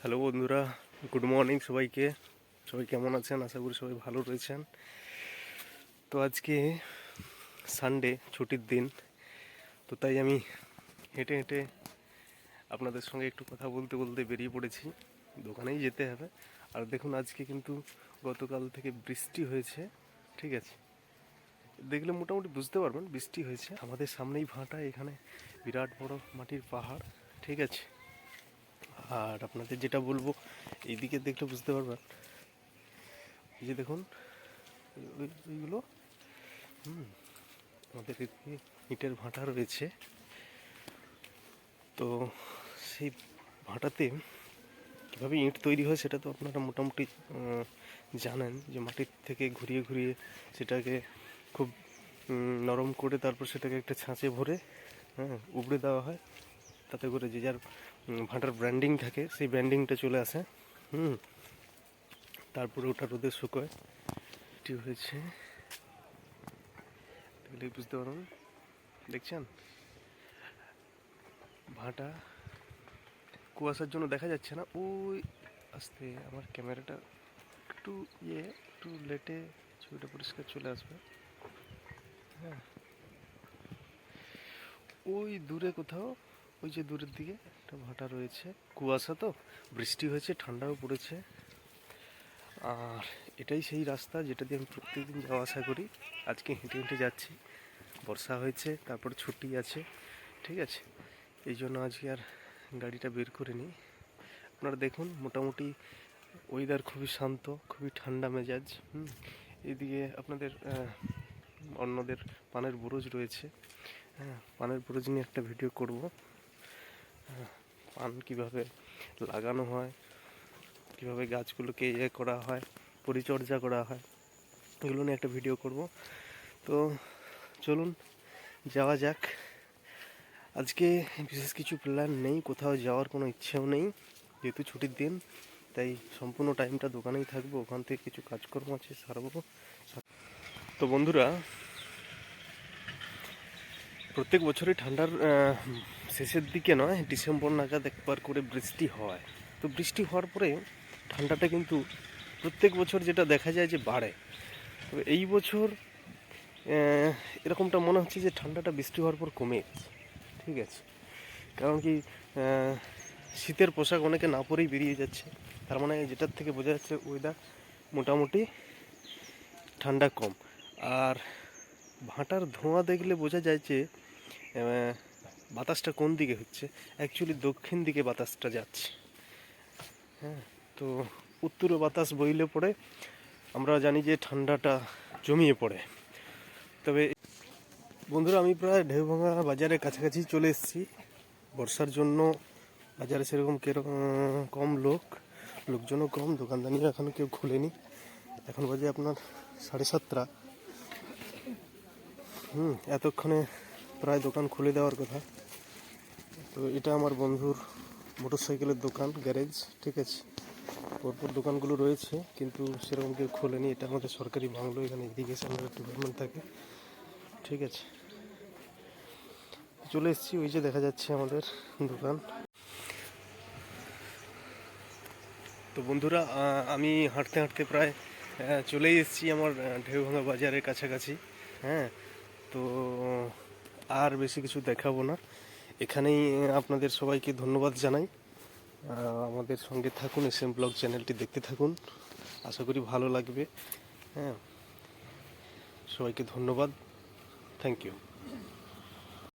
Hello বন্ধুরা, good morning সবাইকে। সবাই কেমন আছেন? আশা করি সবাই ভালো রয়েছেন। তো আজকে সানডে ছুটির দিন। তো তাই আমি হেঁটে হেঁটে আপনাদের সঙ্গে একটু কথা বলতে বলতে বেরিয়ে পড়েছি। দোকানেই যেতে হবে। আর দেখুন, আজকে কিন্তু গতকাল থেকে বৃষ্টি হয়েছে। ঠিক আছে? দেখলে মোটামুটি বুঝতে পারবেন, বৃষ্টি হয়েছে। আমাদের সামনেই ভাঁটা, এখানে বিরাট বড় মাটির পাহাড়। ঠিক আছে? আর আপনাদের যেটা বলব, এইদিকে দেখলে বুঝতে পারবেন। এই যে দেখুন ওই- ওই- ওইগুলো হুম, আমাদের এদিকে ইটের ভাঁটা রয়েছে। তো সেই ভাঁটাতে কীভাবে ইট তৈরি হয় সেটা তো আপনারা মোটামুটি জানেন যে মাটির থেকে ঘুরিয়ে ঘুরিয়ে সেটাকে খুব নরম করে তারপর সেটাকে একটা ছাঁচে ভরে হ্যাঁ উপড়ে দেওয়া হয়। তাতে করে যে যার ভাঁটার ব্র্যান্ডিং থাকে, সেই ব্র্যান্ডিংটা চলে আসে। হুম। তারপরে ওটা রোদে শুকোয় এটি হয়েছে বুঝতে পারবেন দেখছেন? ভাঁটা কুয়াশার জন্য দেখা যাচ্ছে না। ওই, আস্তে আমার ক্যামেরাটা একটু ইয়ে একটু লেটে ছবিটা পরিষ্কার চলে আসবে। হ্যাঁ। ওই দূরে কোথাও ওই যে দূরের দিকে একটা ভাটা রয়েছে। কুয়াশা তো, বৃষ্টি হয়েছে, ঠান্ডাও পড়েছে। আর এটাই সেই রাস্তা যেটা দিয়ে আমি প্রত্যেকদিন যাওয়া আসা করি। আজকে হেঁটে হেঁটে যাচ্ছি, বর্ষা হয়েছে, তারপর ছুটি আছে, ঠিক আছে? এই জন্য আজকে আর গাড়িটা বের করে নিই। আপনারা দেখুন, মোটামুটি ওয়েদার খুবই শান্ত, খুবই ঠান্ডা মেজাজ, হুম? এদিকে আপনাদের অন্যদের পানের বুরুজ রয়েছে। হ্যাঁ পানের বুরুজ নিয়ে একটা ভিডিও করব। পান কীভাবে লাগানো হয়, কীভাবে গাছগুলোকে ইয়ে করা হয়, পরিচর্যা করা হয়, এগুলো নিয়ে একটা ভিডিও করব। তো চলুন, যাওয়া যাক। আজকে বিশেষ কিছু প্ল্যান নেই, কোথাও যাওয়ার কোনো ইচ্ছেও নেই, যেহেতু ছুটির দিন, তাই সম্পূর্ণ টাইমটা দোকানেই থাকব, ওখান থেকে কিছু কাজকর্ম আছে, সারবো। তো বন্ধুরা, প্রত্যেক বছরই ঠান্ডার শেষের দিকে নয়, ডিসেম্বর নাগাদ একবার করে বৃষ্টি হয়। তো বৃষ্টি হওয়ার পরে ঠান্ডাটা কিন্তু প্রত্যেক বছর যেটা দেখা যায় যে বাড়ে। তবে এই বছর এরকমটা মনে হচ্ছে যে ঠান্ডাটা বৃষ্টি হওয়ার পর কমে ঠিক আছে? কারণ কি শীতের পোশাক অনেকে না পরেই বেরিয়ে যাচ্ছে। তার মানে যেটার থেকে বোঝা যাচ্ছে ওয়েদার মোটামুটি ঠান্ডা কম। আর ভাঁটার ধোঁয়া দেখলে বোঝা যায় যে বাতাসটা কোন দিকে হচ্ছে? অ্যাকচুয়ালি দক্ষিণ দিকে বাতাসটা যাচ্ছে। হ্যাঁ তো উত্তরে বাতাস বইলে পড়ে, আমরা জানি যে ঠান্ডাটা জমিয়ে পড়ে। তবে বন্ধুরা, আমি প্রায় ঢেউভাঙা বাজারের কাছাকাছি চলে এসেছি। বর্ষার জন্য বাজারে সেরকম কম লোক, লোকজনও কম দোকানদানিও এখনও কেউ খুলেনি। এখন বাজে আপনার সাড়ে সাতটা। হুম, এতক্ষণে প্রায় দোকান খুলে দেওয়ার কথা। তো এটা আমার বন্ধুর মোটর সাইকেলের দোকান, গ্যারেজ, ঠিক আছে? পরপর দোকানগুলো রয়েছে, কিন্তু সেরকম কেউ খোলেনি। এটা আমাদের সরকারি বাংলো, এখানে ইরিগেশন ডিপার্টমেন্ট থাকে, ঠিক আছে? চলে এসেছি, ওই যে দেখা যাচ্ছে আমাদের দোকান। তো বন্ধুরা আমি হাঁটতে হাঁটতে প্রায় চলেই এসেছি আমার ঢেউভাঙা বাজারের কাছাকাছি হ্যাঁ? তো আর বেশি কিছু দেখাবো না। এখানেই আপনাদের সবাইকে ধন্যবাদ জানাই। আমাদের সঙ্গে থাকুন এস এম ব্লগ চ্যানেলটি দেখতে থাকুন। আশা করি ভালো লাগবে। হ্যাঁ সবাইকে ধন্যবাদ। Thank you